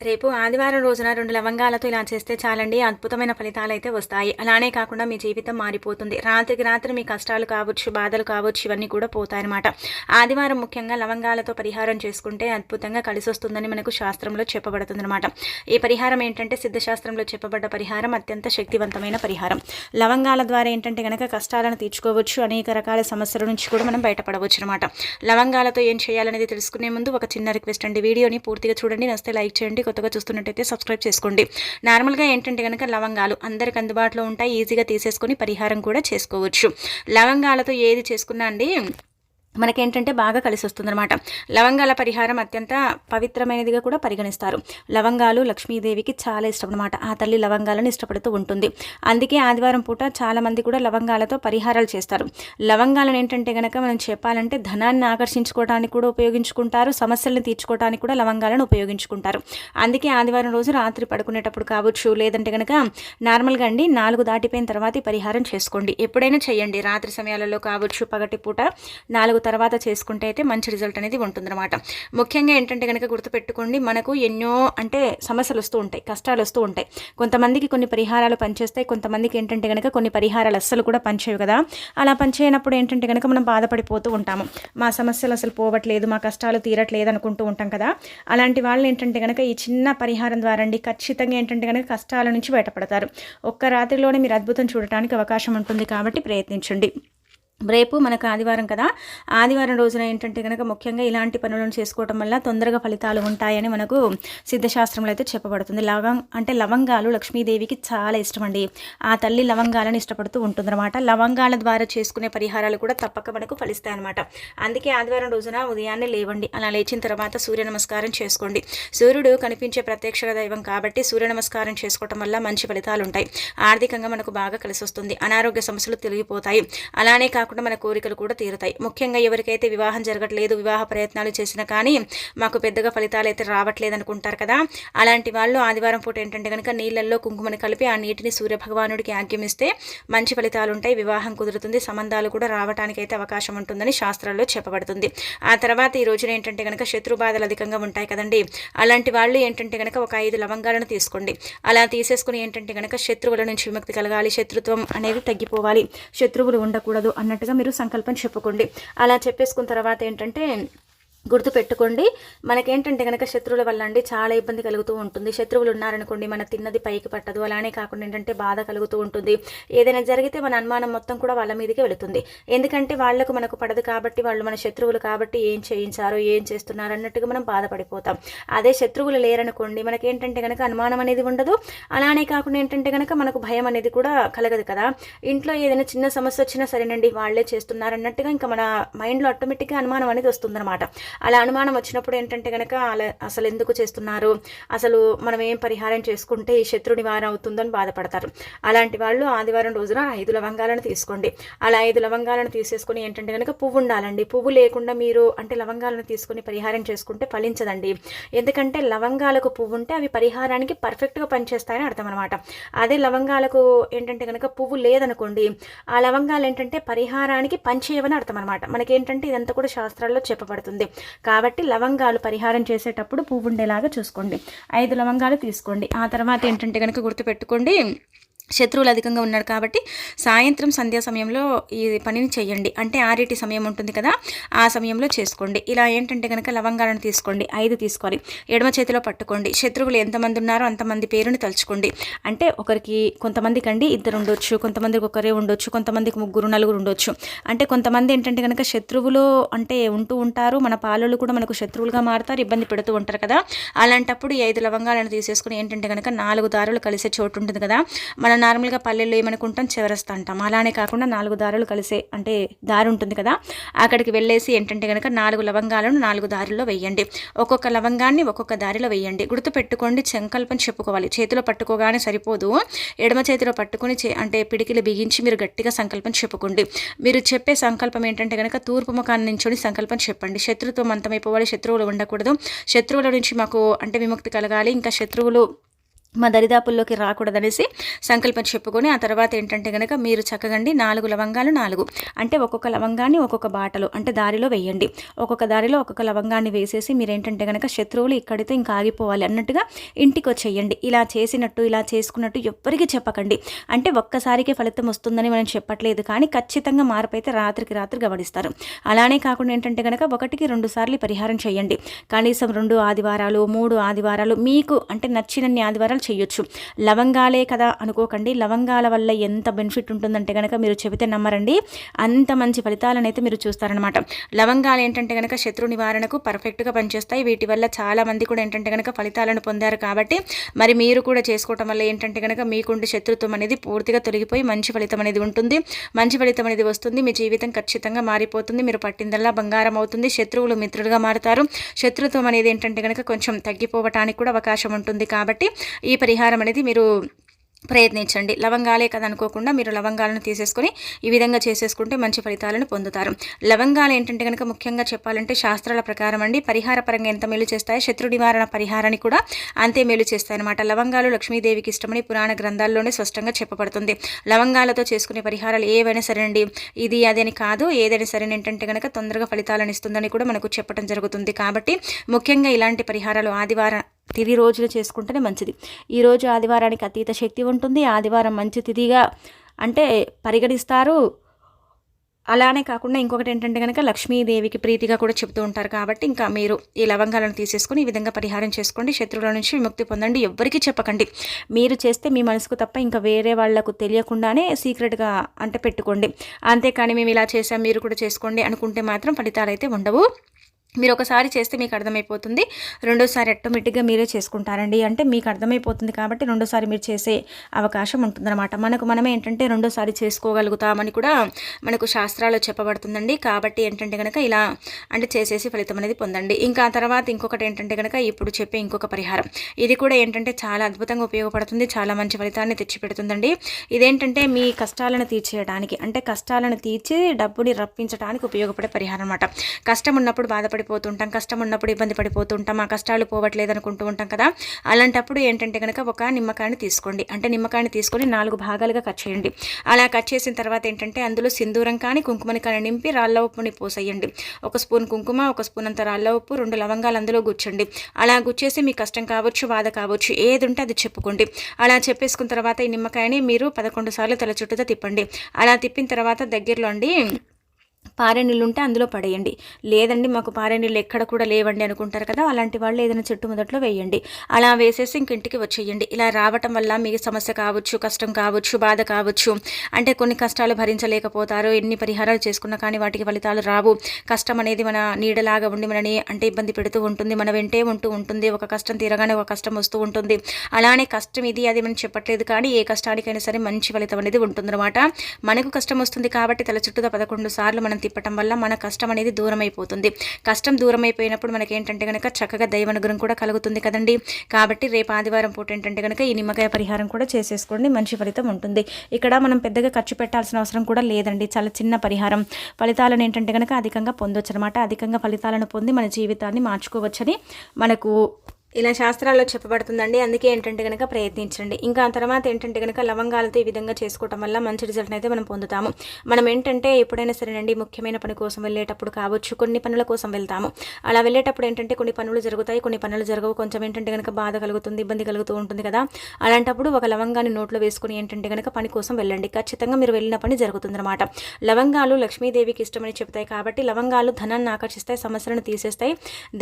రేపు ఆదివారం రోజున రెండు లవంగాలతో ఇలా చేస్తే చాలండి అద్భుతమైన ఫలితాలు అయితే వస్తాయి. అలానే కాకుండా మీ జీవితం మారిపోతుంది. రాత్రికి రాత్రి మీ కష్టాలు కావచ్చు బాధలు కావచ్చు ఇవన్నీ కూడా పోతాయన్నమాట. ఆదివారం ముఖ్యంగా లవంగాలతో పరిహారం చేసుకుంటే అద్భుతంగా కలిసి వస్తుందని మనకు శాస్త్రంలో చెప్పబడుతుందన్నమాట. ఈ పరిహారం ఏంటంటే సిద్ధశాస్త్రంలో చెప్పబడ్డ పరిహారం అత్యంత శక్తివంతమైన పరిహారం. లవంగాల ద్వారా ఏంటంటే కనుక కష్టాలను తీర్చుకోవచ్చు అనేక రకాల సమస్యల నుంచి కూడా మనం బయటపడవచ్చు అనమాట లవంగాలతో ఏం చేయాలనేది తెలుసుకునే ముందు ఒక చిన్న రిక్వెస్ట్ అండి. వీడియోని పూర్తిగా చూడండి. నస్తే లైక్ చేయండి కొత్తగా చూస్తున్నట్టయితే సబ్స్క్రైబ్ చేసుకోండి. నార్మల్గా ఏంటంటే కనుక లవంగాలు అందరికి అందుబాటులో ఉంటాయి ఈజీగా తీసేసుకొని పరిహారం కూడా చేసుకోవచ్చు. లవంగాలతో ఏది చేసుకున్నా అండి మనకేంటంటే బాగా కలిసి వస్తుందన్నమాట లవంగాల పరిహారం అత్యంత పవిత్రమైనదిగా కూడా పరిగణిస్తారు. లవంగాలు లక్ష్మీదేవికి చాలా ఇష్టం అనమాట ఆ తల్లి లవంగాలను ఇష్టపడుతూ ఉంటుంది. అందుకే ఆదివారం పూట చాలామంది కూడా లవంగాలతో పరిహారాలు చేస్తారు. లవంగాలను ఏంటంటే కనుక మనం చెప్పాలంటే ధనాన్ని ఆకర్షించుకోవడానికి కూడా ఉపయోగించుకుంటారు. సమస్యలను తీర్చుకోవడానికి కూడా లవంగాలను ఉపయోగించుకుంటారు. అందుకే ఆదివారం రోజు రాత్రి పడుకునేటప్పుడు కావచ్చు లేదంటే కనుక నార్మల్గా అండి నాలుగు దాటిపోయిన తర్వాత పరిహారం చేసుకోండి. ఎప్పుడైనా చేయండి. రాత్రి సమయాలలో కావచ్చు పగటి పూట నాలుగు తర్వాత చేసుకుంటే అయితే మంచి రిజల్ట్ అనేది ఉంటుందన్నమాట. ముఖ్యంగా ఏంటంటే కనుక గుర్తుపెట్టుకోండి మనకు ఎన్నో అంటే సమస్యలు వస్తూ ఉంటాయి కష్టాలు వస్తూ ఉంటాయి. కొంతమందికి కొన్ని పరిహారాలు పనిచేస్తాయి కొంతమందికి ఏంటంటే కనుక కొన్ని పరిహారాలు అస్సలు కూడా పనిచేయవు కదా. అలా పనిచేయనప్పుడు ఏంటంటే కనుక మనం బాధపడిపోతూ ఉంటాము. మా సమస్యలు అసలు పోవట్లేదు మా కష్టాలు తీరట్లేదు అనుకుంటూ ఉంటాం కదా. అలాంటి వాళ్ళు ఏంటంటే కనుక ఈ చిన్న పరిహారం ద్వారా అండి ఖచ్చితంగా ఏంటంటే కనుక కష్టాల నుంచి బయటపడతారు. ఒక్క రాత్రిలోనే మీరు అద్భుతం చూడటానికి అవకాశం ఉంటుంది కాబట్టి ప్రయత్నించండి. రేపు మనకు ఆదివారం కదా. ఆదివారం రోజున ఏంటంటే కనుక ముఖ్యంగా ఇలాంటి పనులను చేసుకోవటం వల్ల తొందరగా ఫలితాలు ఉంటాయని మనకు సిద్ధశాస్త్రంలో అయితే చెప్పబడుతుంది. లవం అంటే లవంగాలు లక్ష్మీదేవికి చాలా ఇష్టం అండి ఆ తల్లి లవంగాలను ఇష్టపడుతూ ఉంటుందన్నమాట. లవంగాల ద్వారా చేసుకునే పరిహారాలు కూడా తప్పక మనకు ఫలిస్తాయి అనమాట అందుకే ఆదివారం రోజున ఉదయాన్నే లేవండి. అలా లేచిన తర్వాత సూర్య నమస్కారం చేసుకోండి. సూర్యుడు కనిపించే ప్రత్యక్ష దైవం కాబట్టి సూర్య నమస్కారం చేసుకోవటం వల్ల మంచి ఫలితాలు ఉంటాయి. ఆర్థికంగా మనకు బాగా కలిసి వస్తుంది అనారోగ్య సమస్యలు తొలగిపోతాయి. అలానే కాకుండా మన కోరికలు కూడా తీరుతాయి. ముఖ్యంగా ఎవరికైతే వివాహం జరగట్లేదు వివాహ ప్రయత్నాలు చేసినా కానీ మాకు పెద్దగా ఫలితాలు అయితే రావట్లేదు అనుకుంటారు కదా. అలాంటి వాళ్ళు ఆదివారం పూట ఏంటంటే కనుక నీళ్ళల్లో కుంకుమని కలిపి ఆ నీటిని సూర్యభగవానుడికి ఆగ్యమిస్తే మంచి ఫలితాలు ఉంటాయి వివాహం కుదురుతుంది సంబంధాలు కూడా రావడానికి అయితే అవకాశం ఉంటుందని శాస్త్రాల్లో చెప్పబడుతుంది. ఆ తర్వాత ఈ రోజున ఏంటంటే కనుక శత్రు బాధలు అధికంగా ఉంటాయి కదండి. అలాంటి వాళ్ళు ఏంటంటే కనుక ఒక ఐదు లవంగాలను తీసుకోండి. అలా తీసేసుకుని ఏంటంటే కనుక శత్రువుల నుంచి విముక్తి కలగాలి శత్రుత్వం అనేది తగ్గిపోవాలి. శత్రువులు ఉండకూడదు అన్నట్టు అన్నట్టుగా మీరు సంకల్పం చెప్పుకోండి. అలా చెప్పేసుకున్న తర్వాత ఏంటంటే గుర్తుపెట్టుకోండి. మనకేంటంటే కనుక శత్రువుల వల్ల అండి చాలా ఇబ్బంది కలుగుతూ ఉంటుంది. శత్రువులు ఉన్నారనుకోండి మన తిన్నది పైకి పట్టదు. అలానే కాకుండా ఏంటంటే బాధ కలుగుతూ ఉంటుంది. ఏదైనా జరిగితే మన అనుమానం మొత్తం కూడా వాళ్ళ మీదకి వెళుతుంది. ఎందుకంటే వాళ్ళకు మనకు పడదు కాబట్టి వాళ్ళు మన శత్రువులు కాబట్టి ఏం చేయించారో ఏం చేస్తున్నారు అన్నట్టుగా మనం బాధపడిపోతాం. అదే శత్రువులు లేరనుకోండి మనకేంటంటే కనుక అనుమానం అనేది ఉండదు. అలానే కాకుండా ఏంటంటే కనుక మనకు భయం అనేది కూడా కలగదు కదా. ఇంట్లో ఏదైనా చిన్న సమస్య వచ్చినా సరేనండి వాళ్ళే చేస్తున్నారు అన్నట్టుగా ఇంకా మన మైండ్లో ఆటోమేటిక్గా అనుమానం అనేది వస్తుందన్నమాట. అలా అనుమానం వచ్చినప్పుడు ఏంటంటే కనుక అలా అసలు ఎందుకు చేస్తున్నారు? అసలు మనం ఏం పరిహారం చేసుకుంటే ఈ శత్రు నివారణ అవుతుందని బాధపడతారు. అలాంటి వాళ్ళు ఆదివారం రోజున ఐదు లవంగాలను తీసుకోండి. అలా ఐదు లవంగాలను తీసేసుకొని ఏంటంటే కనుక పువ్వు ఉండాలండి. పువ్వు లేకుండా మీరు అంటే లవంగాలను తీసుకొని పరిహారం చేసుకుంటే ఫలించదండి. ఎందుకంటే లవంగాలకు పువ్వు ఉంటే అవి పరిహారానికి పర్ఫెక్ట్గా పనిచేస్తాయని అర్థం అనమాట అదే లవంగాలకు ఏంటంటే కనుక పువ్వు లేదనుకోండి ఆ లవంగాలు ఏంటంటే పరిహారానికి పనిచేయవని అర్థం అనమాట మనకేంటంటే ఇదంతా కూడా శాస్త్రాల్లో చెప్పబడుతుంది. కాబట్టి లవంగాలు పరిహారం చేసేటప్పుడు పువ్వు ఉండేలాగా చూసుకోండి. ఐదు లవంగాలు తీసుకోండి. ఆ తర్వాత ఏంటంటే కనుక గుర్తుపెట్టుకోండి శత్రువులు అధికంగా ఉన్నాడు కాబట్టి సాయంత్రం సంధ్యా సమయంలో ఈ పనిని చేయండి. అంటే ఆరేటి సమయం ఉంటుంది కదా ఆ సమయంలో చేసుకోండి. ఇలా ఏంటంటే కనుక లవంగాలను తీసుకోండి ఐదు తీసుకోవాలి ఎడమ చేతిలో పట్టుకోండి. శత్రువులు ఎంతమంది ఉన్నారో అంతమంది పేరుని తలుచుకోండి. అంటే ఒకరికి కొంతమందికి అండి ఇద్దరు ఉండొచ్చు కొంతమందికి ఒకరే ఉండొచ్చు కొంతమందికి ముగ్గురు నలుగురు ఉండొచ్చు. అంటే కొంతమంది ఏంటంటే కనుక శత్రువులు అంటే ఉంటూ ఉంటారు మన పాలలు కూడా మనకు శత్రువులుగా మారుతారు ఇబ్బంది పెడుతూ ఉంటారు కదా. అలాంటప్పుడు ఈ ఐదు లవంగాలను తీసేసుకుని ఏంటంటే కనుక నాలుగు దారులు కలిసే చోటు ఉంటుంది కదా. మన మనం నార్మల్గా పల్లెల్లో ఏమనుకుంటాం చివరస్తా అంటాం. అలానే కాకుండా నాలుగు దారులు కలిసే అంటే దారి ఉంటుంది కదా అక్కడికి వెళ్ళేసి ఏంటంటే కనుక నాలుగు లవంగాలను నాలుగు దారుల్లో వేయండి ఒక్కొక్క లవంగాన్ని ఒక్కొక్క దారిలో వేయండి గుర్తుపెట్టుకోండి సంకల్పం చెప్పుకోవాలి. చేతిలో పట్టుకోగానే సరిపోదు. ఎడమ చేతిలో పట్టుకొని అంటే పిడికిలు బిగించి మీరు గట్టిగా సంకల్పం చెప్పుకోండి. మీరు చెప్పే సంకల్పం ఏంటంటే కనుక తూర్పు ముఖాన్ని నుంచొని సంకల్పం చెప్పండి. శత్రుత్వం అంతమైపోవాలి శత్రువులు ఉండకూడదు. శత్రువుల నుంచి మాకు అంటే విముక్తి కలగాలి. ఇంకా శత్రువులు మా దరిదాపుల్లోకి రాకూడదనేసి సంకల్పం చెప్పుకొని ఆ తర్వాత ఏంటంటే కనుక మీరు చక్కగండి నాలుగు లవంగాలు నాలుగు. అంటే ఒక్కొక్క లవంగాన్ని ఒక్కొక్క బాటలో అంటే దారిలో వేయండి. ఒక్కొక్క దారిలో ఒక్కొక్క లవంగాన్ని వేసేసి మీరు ఏంటంటే కనుక శత్రువులు ఇక్కడితో ఇంకా ఆగిపోవాలి అన్నట్టుగా ఇంటికి వచ్చేయండి ఇలా చేసినట్టు ఇలా చేసుకున్నట్టు ఎవ్వరికి చెప్పకండి. అంటే ఒక్కసారికి ఫలితం వస్తుందని మనం చెప్పట్లేదు కానీ ఖచ్చితంగా మార్పు అయితే రాత్రికి రాత్రి గమనిస్తారు. అలానే కాకుండా ఏంటంటే కనుక ఒకటికి రెండు సార్లు పరిహారం చేయండి. కనీసం రెండు ఆదివారాలు మూడు ఆదివారాలు మీకు అంటే నచ్చినన్ని ఆదివారాలు చేయొచ్చు. లవంగాలే కదా అనుకోకండి. లవంగాల వల్ల ఎంత బెనిఫిట్ ఉంటుందంటే కనుక మీరు చెబితే నమ్మరండి. అంత మంచి ఫలితాలను అయితే మీరు చూస్తారనమాట. లవంగాలు ఏంటంటే కనుక శత్రు నివారణకు పర్ఫెక్ట్గా పనిచేస్తాయి. వీటి వల్ల చాలా మంది కూడా ఏంటంటే కనుక ఫలితాలను పొందారు కాబట్టి మరి మీరు కూడా చేసుకోవటం వల్ల ఏంటంటే కనుక మీకుండి శత్రుత్వం అనేది పూర్తిగా తొలగిపోయి మంచి ఫలితం అనేది ఉంటుంది. మంచి ఫలితం అనేది వస్తుంది. మీ జీవితం ఖచ్చితంగా మారిపోతుంది. మీరు పట్టిందల్లా బంగారం అవుతుంది. శత్రువులు మిత్రులుగా మారుతారు. శత్రుత్వం అనేది ఏంటంటే కనుక కొంచెం తగ్గిపోవటానికి కూడా అవకాశం ఉంటుంది కాబట్టి ఈ ఈ పరిహారం అనేది మీరు ప్రయత్నించండి. లవంగాలే కదా అనుకోకుండా మీరు లవంగాలను తీసేసుకొని ఈ విధంగా చేసేసుకుంటే మంచి ఫలితాలను పొందుతారు. లవంగాలు ఏంటంటే కనుక ముఖ్యంగా చెప్పాలంటే శాస్త్రాల ప్రకారం అండి పరిహార పరంగా ఎంత మేలు చేస్తాయో శత్రు నివారణ పరిహారాన్ని కూడా అంతే మేలు చేస్తాయన్నమాట. లవంగాలు లక్ష్మీదేవికి ఇష్టమని పురాణ గ్రంథాల్లోనే స్పష్టంగా చెప్పబడుతుంది. లవంగాలతో చేసుకునే పరిహారాలు ఏవైనా సరేనండి ఇది అదని కాదు ఏదైనా సరే ఏంటంటే కనుక తొందరగా ఫలితాలను ఇస్తుందని కూడా మనకు చెప్పడం జరుగుతుంది. కాబట్టి ముఖ్యంగా ఇలాంటి పరిహారాలు ఆదివారం తిది రోజులు చేసుకుంటేనే మంచిది. ఈరోజు ఆదివారానికి అతీత శక్తి ఉంటుంది. ఆదివారం మంచి తిథిగా అంటే పరిగణిస్తారు. అలానే కాకుండా ఇంకొకటి ఏంటంటే కనుక లక్ష్మీదేవికి ప్రీతిగా కూడా చెబుతూ ఉంటారు కాబట్టి ఇంకా మీరు ఈ లవంగాలను తీసేసుకొని ఈ విధంగా పరిహారం చేసుకోండి. శత్రువుల నుంచి విముక్తి పొందండి. ఎవ్వరికీ చెప్పకండి. మీరు చేస్తే మీ మనసుకు తప్ప ఇంకా వేరే వాళ్ళకు తెలియకుండానే సీక్రెట్గా అంటే పెట్టుకోండి. అంతేకాని మేము ఇలా చేసాం మీరు కూడా చేసుకోండి అనుకుంటే మాత్రం ఫలితాలు అయితే ఉండవు. మీరు ఒకసారి చేస్తే మీకు అర్థమైపోతుంది. రెండోసారి ఆటోమేటిక్గా మీరే చేసుకుంటారండి. అంటే మీకు అర్థమైపోతుంది కాబట్టి రెండోసారి మీరు చేసే అవకాశం ఉంటుందన్నమాట. మనకు మనం ఏంటంటే రెండోసారి చేసుకోగలుగుతామని కూడా మనకు శాస్త్రాలు చెప్పబడుతుందండి. కాబట్టి ఏంటంటే కనుక ఇలా అంటే చేసేసి ఫలితం అనేది పొందండి. ఇంకా తర్వాత ఇంకొకటి ఏంటంటే కనుక ఇప్పుడు చెప్పే ఇంకొక పరిహారం. ఇది కూడా ఏంటంటే చాలా అద్భుతంగా ఉపయోగపడుతుంది. చాలా మంచి ఫలితాన్ని తెచ్చిపెడుతుందండి. ఇదేంటంటే మీ కష్టాలను తీర్చేయడానికి అంటే కష్టాలను తీర్చి డబ్బుని రప్పించడానికి ఉపయోగపడే పరిహారం అనమాట కష్టం ఉన్నప్పుడు బాధపడి పడిపోతుంటాం కష్టం ఉన్నప్పుడు ఇబ్బంది పడిపోతుంటాం ఆ కష్టాలు పోవట్లేదు అనుకుంటూ ఉంటాం కదా. అలాంటప్పుడు ఏంటంటే కనుక ఒక నిమ్మకాయని తీసుకోండి. అంటే నిమ్మకాయని తీసుకొని నాలుగు భాగాలుగా కట్ చేయండి. అలా కట్ చేసిన తర్వాత ఏంటంటే అందులో సింధూరం కానీ కుంకుమని కానీ నింపి రాళ్ళ ఉప్పుని పోసేయండి. ఒక స్పూన్ కుంకుమ ఒక స్పూన్ అంత రాళ్ళ ఉప్పు రెండు లవంగాలు అందులో గుచ్చండి. అలా గుచ్చేసి మీ కష్టం కావచ్చు బాధ కావచ్చు ఏది ఉంటే అది చెప్పుకోండి. అలా చెప్పేసుకున్న తర్వాత ఈ నిమ్మకాయని మీరు పదకొండు సార్లు తల చుట్టూతో తిప్పండి. అలా తిప్పిన తర్వాత దగ్గరలో అండి పారే నీళ్ళు ఉంటే అందులో పడేయండి. లేదండి మాకు పారే నీళ్ళు ఎక్కడ కూడా లేవండి అనుకుంటారు కదా అలాంటి వాళ్ళు ఏదైనా చెట్టు మొదట్లో వేయండి. అలా వేసేసి ఇంక ఇంటికి వచ్చేయండి. ఇలా రావటం వల్ల మీకు సమస్య కావచ్చు కష్టం కావచ్చు బాధ కావచ్చు అంటే కొన్ని కష్టాలు భరించలేకపోతారు ఎన్ని పరిహారాలు చేసుకున్నా కానీ వాటికి ఫలితాలు రావు. కష్టం అనేది మన నీడలాగా ఉండి మనని అంటే ఇబ్బంది పెడుతూ ఉంటుంది మన వెంటే ఉంటూ ఉంటుంది ఒక కష్టం తీరగానే ఒక కష్టం వస్తూ ఉంటుంది. అలానే కష్టం ఇది అది మనం చెప్పట్లేదు కానీ ఏ కష్టానికైనా సరే మంచి ఫలితం అనేది ఉంటుందన్నమాట. మనకు కష్టం వస్తుంది కాబట్టి తల చుట్టూ పదకొండు సార్లు మనం తిప్పటం వల్ల మన కష్టం అనేది దూరం అయిపోతుంది కష్టం దూరం అయిపోయినప్పుడు మనకి ఏంటంటే కనుక చక్కగా దైవనుగ్రహం కూడా కలుగుతుంది కదండి. కాబట్టి రేపు ఆదివారం పూట ఏంటంటే కనుక ఈ నిమ్మకాయ పరిహారం కూడా చేసేసుకోండి. మంచి ఫలితం ఉంటుంది. ఇక్కడ మనం పెద్దగా ఖర్చు పెట్టాల్సిన అవసరం కూడా లేదండి. చాలా చిన్న పరిహారం. ఫలితాలను ఏంటంటే కనుక అధికంగా పొందొచ్చు అనమాట అధికంగా ఫలితాలను పొంది మన జీవితాన్ని మార్చుకోవచ్చని మనకు ఇలా శాస్త్రాల్లో చెప్పబడుతుందండి. అందుకే ఏంటంటే కనుక ప్రయత్నించండి. ఇంకా తర్వాత ఏంటంటే కనుక లవంగాలతో ఈ విధంగా చేసుకోవటం వల్ల మంచి రిజల్ట్ అయితే మనం పొందుతాము. మనం ఏంటంటే ఎప్పుడైనా సరేనండి ముఖ్యమైన పని కోసం వెళ్ళేటప్పుడు కావచ్చు కొన్ని పనుల కోసం వెళ్తాము. అలా వెళ్ళేటప్పుడు ఏంటంటే కొన్ని పనులు జరుగుతాయి కొన్ని పనులు జరగవు. కొంచెం ఏంటంటే కనుక బాధ కలుగుతుంది ఇబ్బంది కలుగుతూ ఉంటుంది కదా. అలాంటప్పుడు ఒక లవంగాన్ని నోట్లో వేసుకుని ఏంటంటే కనుక పని కోసం వెళ్ళండి. ఖచ్చితంగా మీరు వెళ్ళిన పని జరుగుతుందన్నమాట. లవంగాలు లక్ష్మీదేవికి ఇష్టమని చెప్తాయి కాబట్టి లవంగాలు ధనాన్ని ఆకర్షిస్తాయి సమస్యలను తీసేస్తాయి.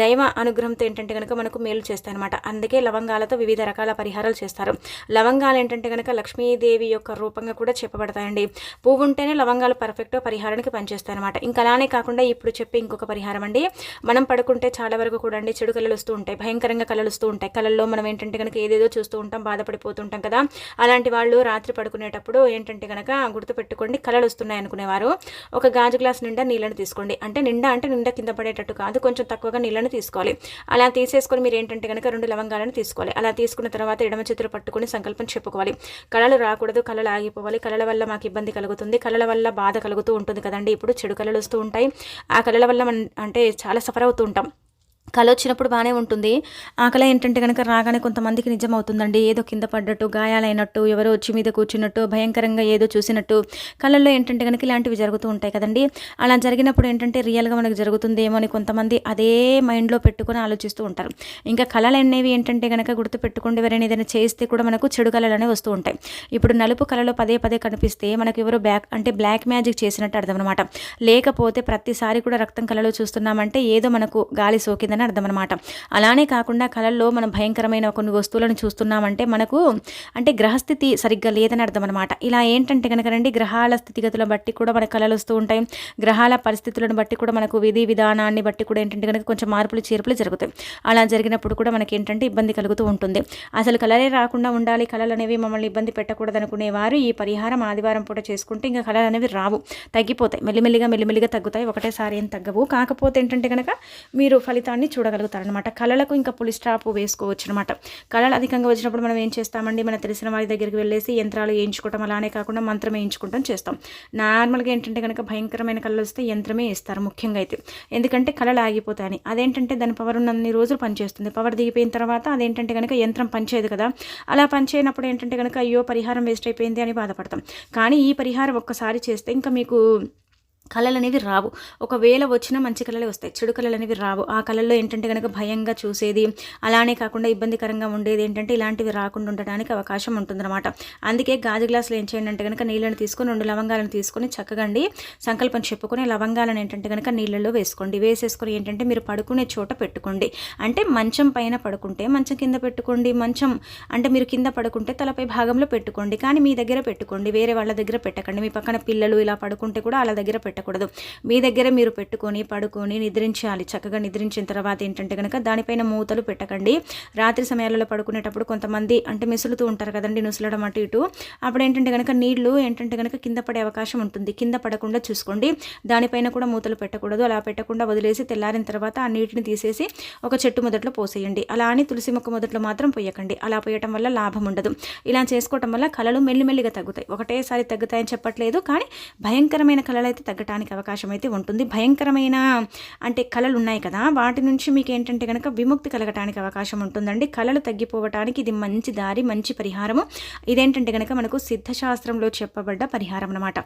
దైవ అనుగ్రహంతో ఏంటంటే కనుక మనకు మేలు చేస్తాయి. చేస్తాయి అనమాట అందుకే లవంగాలతో వివిధ రకాల పరిహారాలు చేస్తారు. లవంగాలు ఏంటంటే కనుక లక్ష్మీదేవి యొక్క రూపంగా కూడా చెప్పబడతాయండి. పువ్వు ఉంటేనే లవంగాలు పర్ఫెక్ట్గా పరిహారానికి పనిచేస్తాయి అనమాట ఇంకా అలానే కాకుండా ఇప్పుడు చెప్పి ఇంకొక పరిహారం అండి. మనం పడుకుంటే చాలా వరకు కూడా అండి చెడు కళలు వస్తూ ఉంటాయి. భయంకరంగా కళలు వస్తూ ఉంటాయి. కళల్లో మనం ఏంటంటే కనుక ఏదేదో చూస్తూ ఉంటాం బాధపడిపోతుంటాం కదా. అలాంటి వాళ్ళు రాత్రి పడుకునేటప్పుడు ఏంటంటే కనుక గుర్తుపెట్టుకోండి కళలు వస్తున్నాయి అనుకునేవారు. ఒక గాజు గ్లాస్ నిండా నీళ్ళని తీసుకోండి. అంటే నిండా అంటే నిండా కింద పడేటట్టు కాదు. కొంచెం తక్కువగా నీళ్ళని తీసుకోవాలి. అలా తీసేసుకొని మీరు ఏంటంటే కనుక రెండు లవంగాలను తీసుకోవాలి. అలా తీసుకున్న తర్వాత ఎడమ చేతులు పట్టుకుని సంకల్పం చెప్పుకోవాలి. కళలు రాకూడదు కళలు ఆగిపోవాలి. కళల వల్ల మాకు ఇబ్బంది కలుగుతుంది. కళల వల్ల బాధ కలుగుతూ ఉంటుంది కదండి. ఇప్పుడు చెడు కళలు వస్తూ ఉంటాయి. ఆ కళల వల్ల అంటే చాలా సఫర్ అవుతూ ఉంటాం. కళ వచ్చినప్పుడు బాగానే ఉంటుంది. ఆ కళ ఏంటంటే కనుక రాగానే కొంతమందికి నిజం అవుతుందండి ఏదో కింద పడ్డట్టు గాయాలైనట్టు ఎవరో వచ్చి మీద కూర్చున్నట్టు భయంకరంగా ఏదో చూసినట్టు కళల్లో ఏంటంటే కనుక ఇలాంటివి జరుగుతూ ఉంటాయి కదండి. అలా జరిగినప్పుడు ఏంటంటే రియల్గా మనకు జరుగుతుందేమో అని కొంతమంది అదే మైండ్లో పెట్టుకొని ఆలోచిస్తూ ఉంటారు. ఇంకా కళలు అనేవి ఏంటంటే కనుక గుర్తుపెట్టుకుంటే ఎవరైనా ఏదైనా చేస్తే కూడా మనకు చెడు కళలు అనేవి వస్తూ ఉంటాయి. ఇప్పుడు నలుపు కళలో పదే పదే కనిపిస్తే మనకు ఎవరో బ్యాక్ అంటే బ్లాక్ మ్యాజిక్ చేసినట్టు అర్థం అనమాట లేకపోతే ప్రతిసారి కూడా రక్తం కళలో చూస్తున్నామంటే ఏదో మనకు గాలి సోకిందని అని అర్థం అనమాట అలానే కాకుండా కళల్లో మనం భయంకరమైన కొన్ని వస్తువులను చూస్తున్నామంటే మనకు అంటే గ్రహస్థితి సరిగ్గా లేదని అర్థం అనమాట ఇలా ఏంటంటే కనుక రండి గ్రహాల స్థితిగతులను బట్టి కూడా మన కళలు వస్తూ ఉంటాయి. గ్రహాల పరిస్థితులను బట్టి కూడా మనకు విధి విధానాన్ని బట్టి కూడా ఏంటంటే కనుక కొంచెం మార్పులు చేర్పులు జరుగుతాయి. అలా జరిగినప్పుడు కూడా మనకి ఏంటంటే ఇబ్బంది కలుగుతూ ఉంటుంది. అసలు కళలే రాకుండా ఉండాలి కళలు అనేవి మమ్మల్ని ఇబ్బంది పెట్టకూడదు అనుకునేవారు ఈ పరిహారం ఆదివారం పూట చేసుకుంటే ఇంకా కళలు అనేవి రావు తగ్గిపోతాయి. మెల్లిమెల్లిగా మెల్లిమెల్లిగా తగ్గుతాయి. ఒకటేసారి ఏం తగ్గవు. కాకపోతే ఏంటంటే కనుక మీరు ఫలితాన్ని చూడగలుగుతారనమాట కళలకు ఇంకా పులి స్టాప్ వేసుకోవచ్చు అనమాట కళలు అధికంగా వచ్చినప్పుడు మనం ఏం చేస్తామండి? మన తెలిసిన వారి దగ్గరికి వెళ్ళేసి యంత్రాలు వేయించుకోవటం అలానే కాకుండా మంత్రం వేయించుకుంటాం చేస్తాం. నార్మల్గా ఏంటంటే కనుక భయంకరమైన కళలు వస్తే యంత్రమే ఇస్తారు ముఖ్యంగా అయితే. ఎందుకంటే కళలు ఆగిపోతాయని. అదేంటంటే దాని పవర్ ఉన్నన్ని రోజులు పనిచేస్తుంది. పవర్ దిగిపోయిన తర్వాత అదేంటంటే కనుక యంత్రం పనిచేయదు కదా. అలా పనిచేయనప్పుడు ఏంటంటే కనుక అయ్యో పరిహారం వేస్ట్ అయిపోయింది అని బాధపడతాం. కానీ ఈ పరిహారం ఒక్కసారి చేస్తే ఇంకా మీకు కళలు అనేవి రావు. ఒకవేళ వచ్చినా మంచి కళలే వస్తాయి. చెడు కళలు అనేవి రావు. ఆ కళల్లో ఏంటంటే కనుక భయంగా చూసేది అలానే కాకుండా ఇబ్బందికరంగా ఉండేది ఏంటంటే ఇలాంటివి రాకుండా ఉండడానికి అవకాశం ఉంటుందన్నమాట. అందుకే గాజు గ్లాసులు ఏం చేయండి అంటే కనుక నీళ్ళని తీసుకొని రెండు లవంగాలను తీసుకొని చక్కగా సంకల్పం చెప్పుకొని లవంగాలను ఏంటంటే కనుక నీళ్ళల్లో వేసుకోండి. వేసేసుకొని ఏంటంటే మీరు పడుకునే చోట పెట్టుకోండి. అంటే మంచం పైన పడుకుంటే మంచం కింద పెట్టుకోండి. మంచం అంటే మీరు కింద పడుకుంటే తలపై భాగంలో పెట్టుకోండి. కానీ మీ దగ్గర పెట్టుకోండి. వేరే వాళ్ళ దగ్గర పెట్టకండి. మీ పక్కన పిల్లలు ఇలా పడుకుంటే కూడా వాళ్ళ దగ్గర పెట్టకండి పెట్టకూడదు. మీ దగ్గర మీరు పెట్టుకొని పడుకొని నిద్రించాలి. చక్కగా నిద్రించిన తర్వాత ఏంటంటే కనుక దానిపైన మూతలు పెట్టకండి. రాత్రి సమయాలలో పడుకునేటప్పుడు కొంతమంది అంటే మిసులుతూ ఉంటారు కదండి నుసలడం అటు ఇటు. అప్పుడు ఏంటంటే కనుక నీళ్ళు ఏంటంటే కనుక కింద పడే అవకాశం ఉంటుంది. కింద పడకుండా చూసుకోండి. దానిపైన కూడా మూతలు పెట్టకూడదు. అలా పెట్టకుండా వదిలేసి తెల్లారిన తర్వాత ఆ నీటిని తీసేసి ఒక చెట్టు మొదట్లో పోసేయండి. అలా అని తులసి మొక్క మొదట్లో మాత్రం పోయకండి. అలా పోయటం వల్ల లాభం ఉండదు. ఇలా చేసుకోవటం వల్ల కళలు మెల్లిమెల్లిగా తగ్గుతాయి. ఒకటేసారి తగ్గుతాయని చెప్పట్లేదు కానీ భయంకరమైన కళలు అయితే తగ్గటం రావడానికి అవకాశం అయితే ఉంటుంది. భయంకరమైన అంటే కళలు ఉన్నాయి కదా వాటి నుంచి మీకు ఏంటంటే కనుక విముక్తి కలగటానికి అవకాశం ఉంటుందండి. కళలు తగ్గిపోవటానికి ఇది మంచి దారి మంచి పరిహారము. ఇదేంటంటే కనుక మనకు సిద్ధశాస్త్రంలో చెప్పబడ్డ పరిహారం అనమాట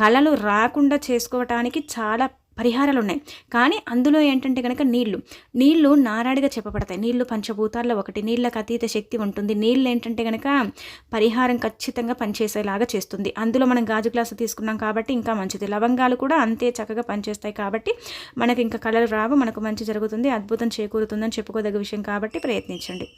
కళలు రాకుండా చేసుకోవటానికి చాలా పరిహారాలు ఉన్నాయి కానీ అందులో ఏంటంటే కనుక నీళ్ళు. నీళ్ళు నారాడిగా చెప్పబడతాయి. నీళ్ళు పంచభూతాల్లో ఒకటి. నీళ్ళకి అతీత శక్తి ఉంటుంది. నీళ్ళు ఏంటంటే కనుక పరిహారం ఖచ్చితంగా పనిచేసేలాగా చేస్తుంది. అందులో మనం గాజు గ్లాసు తీసుకున్నాం కాబట్టి ఇంకా మంచిది. లవంగాలు కూడా అంతే చక్కగా పనిచేస్తాయి కాబట్టి మనకి ఇంకా కళలు రావు. మనకు మంచి జరుగుతుంది. అద్భుతం చేకూరుతుందని చెప్పుకోదగ్గ విషయం కాబట్టి ప్రయత్నించండి.